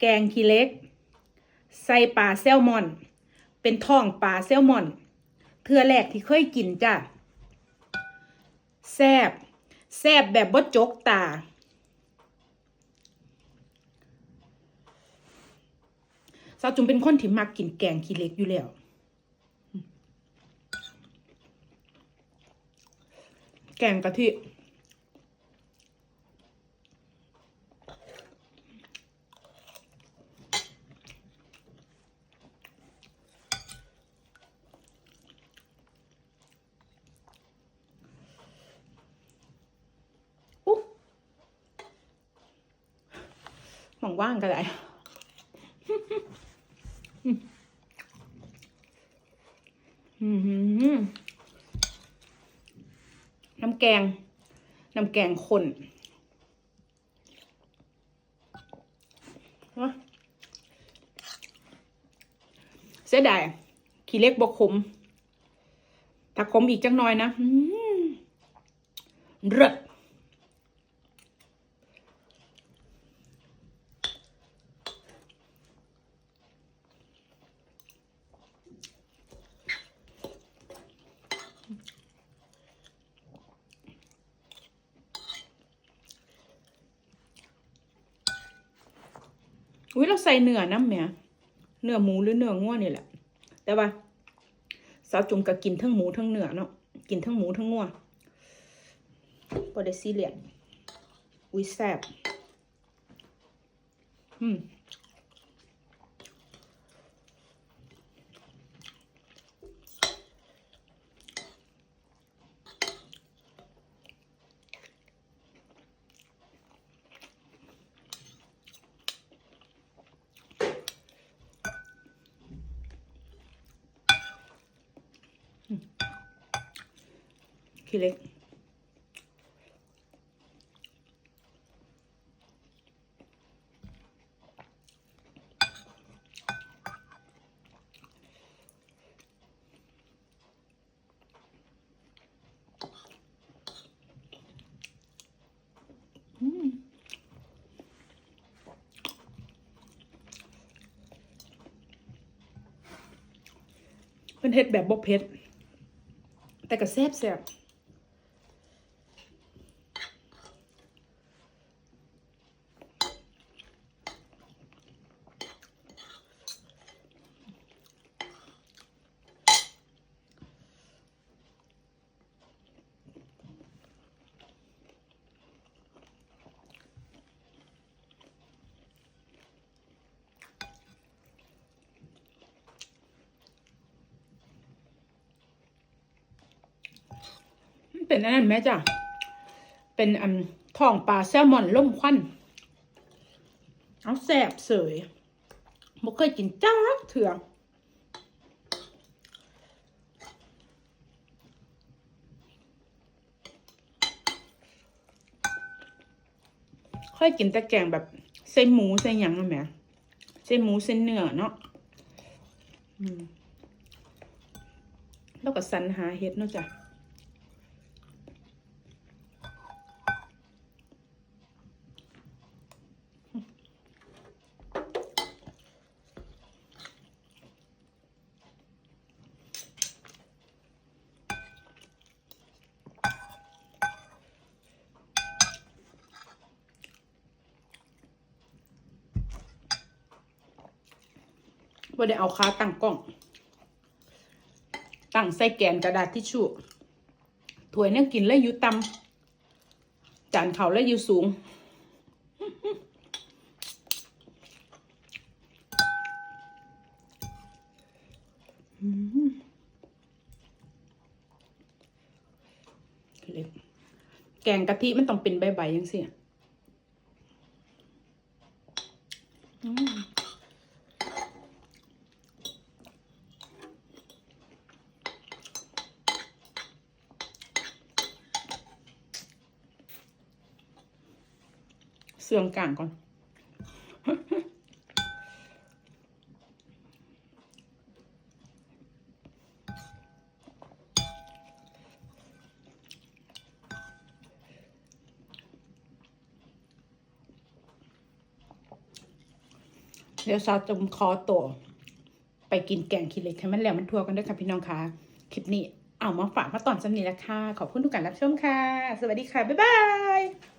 แกงขี้เล็ก ใส่ปลาแซลมอน เป็นท้องปลาแซลมอน เทือแรกที่เคยกินจ้ะแซบแซบแบบบดจกตา สาวจุ๋มเป็นคนที่มักกินแกงขี้เล็กอยู่แล้วแกงกะทิ ว่างก็ได้น้ำแกง น้ำแกงข้นเสียดายขี้เล็กบกขมถ้าขมอีกจังน้อยนะเลิศ อุ้ยเราใส่เนื้อน้ำเนี่ยเนื้อหมูหรือเนื้อง่วนี่แหละ แต่ว่าสาวจุ่มก็กินทั้งหมูทั้งเนื้อเนาะกินทั้งหมูทั้งง่วบอดซีเรียนอุ้ยแซ่บอืม ขี้เล็ก เป็นเห็ดแบบบ่เผ็ดแต่ก็แซ่บแซ่บ เป็นอันนั้นไหมจ้ะ เป็นอันทองปลาแซลมอนล่มควันเอาแซ่บเสยบ่เคยกินจ้าเถื่อค่อยกินแต่แกงแบบเส้นหมูเส้นหยังนั่นแหมเส้นหมูเส้นเนื้อเนาะแล้วก็สรรหาเฮ็ดเนาะจ้ะ ว่าได้เอาขาตั้งกล้อง ตั้งใส่แกนกระดาษทิชชู่ถ้วยเนี่ยกินแล้วอยู่ต่ำจานเขาแล้วอยู่สูงแกงกะทิมันต้องเป็นใบๆยังเสีย เสื่องกลางก่อน เดี๋ยวซาจมคอตัวไปกินแกงขี้เหล็กให้มันแล้วมันทั่วกันด้วยค่ะพี่น้องคะคลิปนี้เอามาฝากมาตอนสำนีแล้วค่ะ ขอบคุณทุกการรับชมค่ะ สวัสดีค่ะ บ๊ายบาย